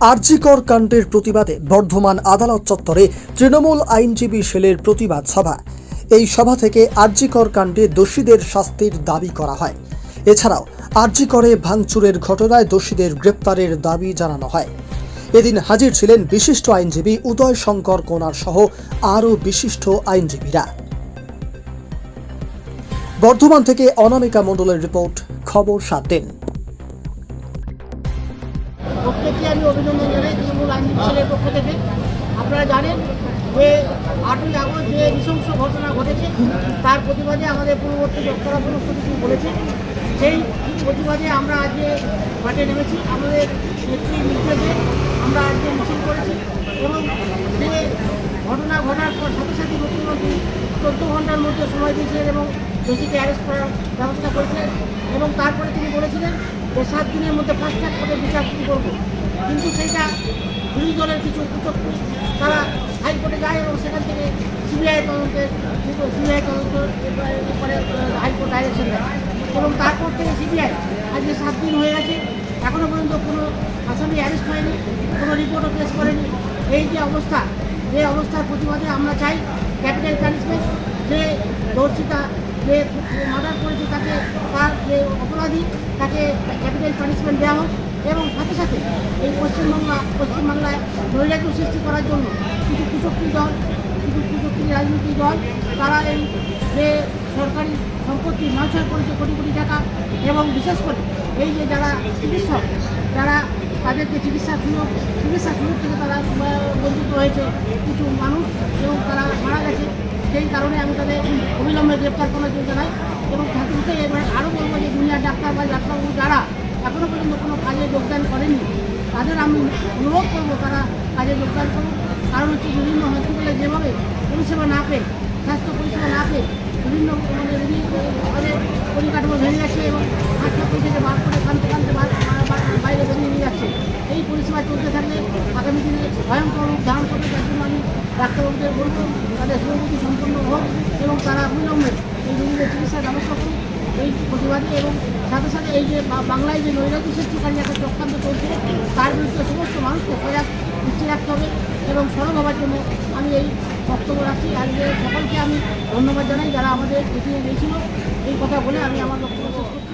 আরজিকর কাণ্ডের প্রতিবাদে বর্ধমান আদালত চত্বরে তৃণমূল আইনজীবী সেলের প্রতিবাদ সভা। এই সভা থেকে আরজিকর কাণ্ডে দোষীদের শাস্তির দাবি করা হয়। এছাড়াও, আরজিকরে ভাঙচুরের ঘটনায় দোষীদের গ্রেপ্তারের দাবি জানানো হয়। এদিন হাজির ছিলেন বিশিষ্ট আইনজীবী উদয় শঙ্কর কোনার সহ আরও বিশিষ্ট আইনজীবীরা। বর্ধমান থেকে অনামিকা মণ্ডলের রিপোর্ট, খবর সাত দিন। প্রত্যেককে আমি অভিনন্দন জানাই তৃণমূল আইনজীবী সেলের পক্ষ থেকে। আপনারা জানেন যে আটই আগস্ট যে নৃশংস ঘটনা ঘটেছে, তার প্রতিবাদে আমাদের পূর্ববর্তী বক্তারা সমস্ত বলেছে। সেই প্রতিবাদে আমরা আজকে মাঠে নেমেছি। আমাদের নেত্রী নির্দেশে আমরা আজকে মিছিল করেছি এবং যে ঘটনা ঘটার পর সাথে সাথে মুখ্যমন্ত্রী চোদ্দ ঘণ্টার মধ্যে সময় দিয়েছিলেন এবং দোষীকে অ্যারেস্ট করার ব্যবস্থা করেছিলেন এবং তারপরে তিনি বলেছিলেন সাত দিনের মধ্যে ফাস্ট ট্র্যাক করে বিচার শুরু করব। কিন্তু সেইটা দুই দলের কিছু কুচক্রী তারা হাইকোর্টে যায় এবং সেখান থেকে সিবিআই তদন্তের সিবিআই তদন্ত পরে হাইকোর্ট ডাইরেকশন দেয় এবং তারপর থেকে সিবিআই, আজকে সাত দিন হয়ে গেছে এখনও পর্যন্ত কোনো আসামি অ্যারেস্ট হয়নি, কোনো রিপোর্টও পেশ করেনি। এই যে অবস্থা, যে অবস্থার প্রতিবাদে আমরা চাই ক্যাপিটাল পানিশমেন্ট যে দর্শিতা, যে মার্ডার করেছে তাকে তার যে অপরাধী তাকে ক্যাপিটাল পানিশমেন্ট দেওয়া হোক এবং সাথে সাথে এই পশ্চিমবাংলা, পশ্চিমবাংলায় নৈরাজ্য সৃষ্টি করার জন্য কিছু কুচক্রী দল, কিছু কুচক্রী রাজনৈতিক দল, তারা এই যে সরকারি সম্পত্তি নয়ছয় করেছে কোটি কোটি টাকা এবং বিশেষ করে এই যে যারা চিকিৎসক, যারা তাদেরকে চিকিৎসা সুযোগ চিকিৎসা সুযোগ থেকে তারা বঞ্চিত হয়েছে কিছু মানুষ এবং তারা মারা গেছে, সেই কারণে আমি তাদের অবিলম্বে গ্রেপ্তার করার জন্য জানাই। এবং সাথে এবার আরও বলব যে দুনিয়ার ডাক্তার বা ডাক্তারবাবু যারা এখনও পর্যন্ত কোনো কাজে যোগদান করেনি তাদের আমি অনুরোধ করব তারা কাজে যোগদান করুন কারণ হচ্ছে বিভিন্ন হসপিটালে যেভাবে পরিষেবা না পেয়ে, স্বাস্থ্য পরিষেবা না পেয়ে বিভিন্ন আমাদের পরিকাঠামো ভেঙে যাচ্ছে এবং হাসপাতাল থেকে বার করে কানতে কানতে বাইরে বেরিয়ে নিয়ে যাচ্ছে। এই পরিষেবা চলতে থাকলে আগামী দিনে ভয়ঙ্কর রূপ ধারণ করবে। তার জন্য আমি ডাক্তারবাবুদের বলব, তাদের সহযোগী সম্পন্ন হোক এবং তারা অবিলম্বে একটা জনশক্তি এই প্রতিবাদী এবং সাথে সাথে এই যে বাংলায় যে নৈরাজ্য সৃষ্টিকারী একটা চক্রান্ত চলছে তার বিরুদ্ধে সমস্ত মানুষকে প্রয়াস দৃষ্টি রাখতে হবে এবং সরব হওয়ার জন্য আমি এই বক্তব্য রাখছি আজকে সকলকে আমি ধন্যবাদ জানাই যারা আমাদের এটি নিয়েছিল এই কথা বলে আমি আমার বক্তব্য শেষ করছি